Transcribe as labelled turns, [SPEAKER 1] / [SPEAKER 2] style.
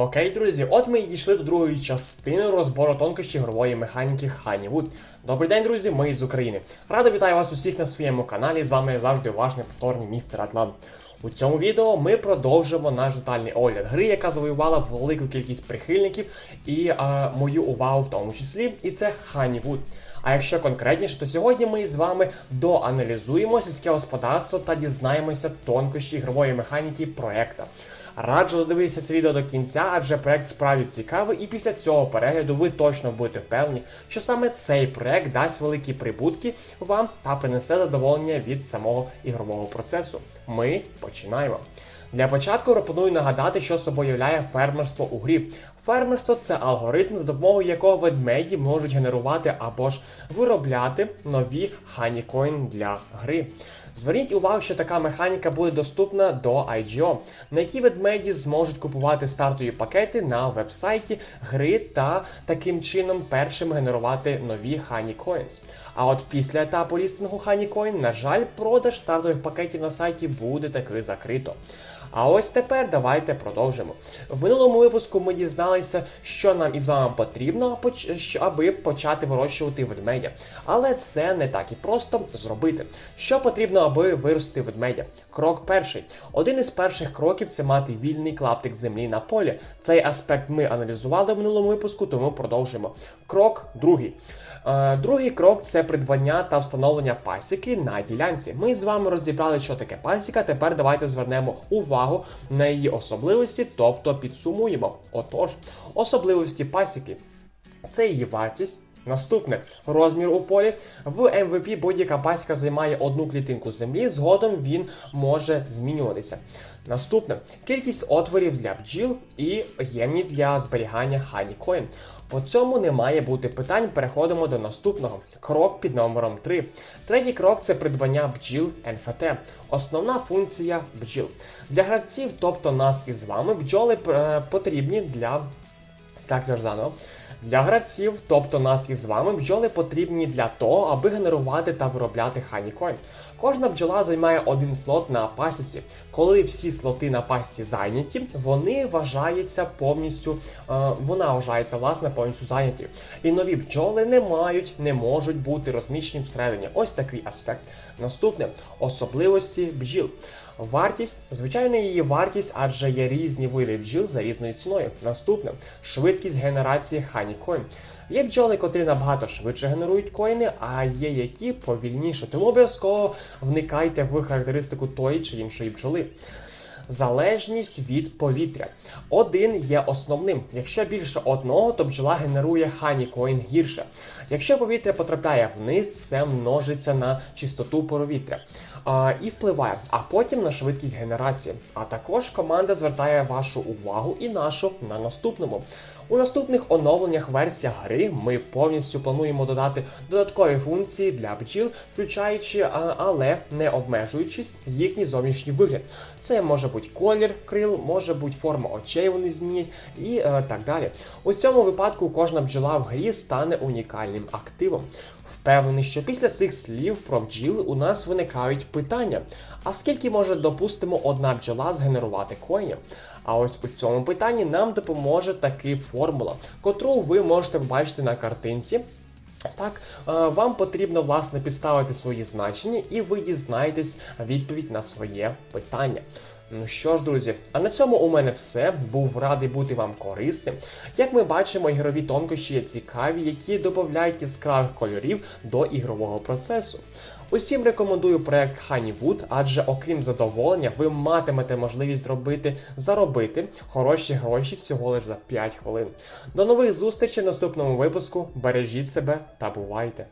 [SPEAKER 1] Окей, друзі, от ми і дійшли до другої частини розбору тонкощів ігрової механіки Honeywood. Добрий день, друзі, ми з України. Радо вітаю вас усіх на своєму каналі. З вами завжди ваш неповторний містер Атлант. У цьому відео ми продовжимо наш детальний огляд гри, яка завоювала велику кількість прихильників і е, мою увагу в тому числі, і це Honeywood. А якщо конкретніше, то сьогодні ми з вами доаналізуємо сільське господарство та дізнаємося тонкощі ігрової механіки проекта. Раджу додивитися це відео до кінця, адже проект справді цікавий, і після цього перегляду ви точно будете впевнені, що саме цей проект дасть великі прибутки вам та принесе задоволення від самого ігрового процесу. Ми починаємо. Для початку пропоную нагадати, що собою являє фермерство у грі. Фермерство це алгоритм, з допомогою якого ведмеді можуть генерувати або ж виробляти нові ханікоін для гри. Зверніть увагу, що така механіка буде доступна до IGO, на якій ведмеді зможуть купувати стартові пакети на вебсайті гри та таким чином першим генерувати нові Honeycoins. А от після етапу лістингу Honeycoin, на жаль, продаж стартових пакетів на сайті буде таки закрито. А ось тепер давайте продовжимо. В минулому випуску ми дізналися, що нам із вами потрібно, аби почати вирощувати ведмедя. Але це не так і просто зробити. Що потрібно, аби виростити ведмедя? Крок перший. Один із перших кроків це мати вільний клаптик землі на полі. Цей аспект ми аналізували в минулому випуску, тому продовжимо. Крок другий. Е, Другий крок це придбання та встановлення пасіки на ділянці. Ми з вами розібрали, що таке пасіка. Тепер давайте звернемо увагу на її особливості, тобто підсумуємо. Отож, особливості пасіки це її вартість. Наступне розмір у полі. В MVP будь-яка пасіка займає одну клітинку землі, згодом він може змінюватися. Наступне кількість отворів для бджіл і ємність для зберігання Honeycoin. По цьому не має бути питань. Переходимо до наступного. Крок під номером 3. Третій крок це придбання бджіл NFT. Основна функція бджіл. Для гравців, тобто нас із вами, бджоли е, потрібні для так, заново. Для гравців, тобто нас із вами, бджоли потрібні для того, аби генерувати та виробляти Honeycoin. Кожна бджола займає один слот на пасіці. Коли всі слоти на пасіці зайняті, вони вважаються повністю, е, вона вважається власне повністю зайнятою. І нові бджоли не мають, не можуть бути розміщені всередині. Ось такий аспект. Наступне особливості бджіл. Вартість, звичайно, її вартість, адже є різні види бджіл за різною ціною. Наступне швидкість генерації Honeycoin. Є бджоли, котрі набагато швидше генерують коїни, а є які повільніше. Тому обов'язково вникайте в характеристику тої чи іншої бджоли. Залежність від повітря. Один є основним. Якщо більше одного, то бджола генерує ханікоін гірше. Якщо повітря потрапляє вниз, це множиться на чистоту повітря а, і впливає, а потім на швидкість генерації. А також команда звертає вашу увагу і нашу на наступному. У наступних оновленнях версія гри ми повністю плануємо додати додаткові функції для бджіл, включаючи, але не обмежуючись їхній зовнішній вигляд. Це може бути колір крил, може бути форма очей, вони змінять і е, так далі. У цьому випадку кожна бджола в грі стане унікальним активом. Впевнений, що після цих слів про бджіл у нас виникають питання: а скільки може, допустимо, одна бджола згенерувати коїнів? А ось у цьому питанні нам допоможе таки формула, котру ви можете побачити на картинці. Так, е, вам потрібно власне підставити свої значення, і ви дізнаєтесь відповідь на своє питання. Ну що ж, друзі, а на цьому у мене все. Був радий бути вам корисним. Як ми бачимо, ігрові тонкощі є цікаві, які додають яскравих кольорів до ігрового процесу. Усім рекомендую проект Honeywood, адже окрім задоволення, ви матимете можливість зробити заробити хороші гроші всього лише за 5 хвилин. До нових зустрічей в наступному випуску. Бережіть себе та бувайте!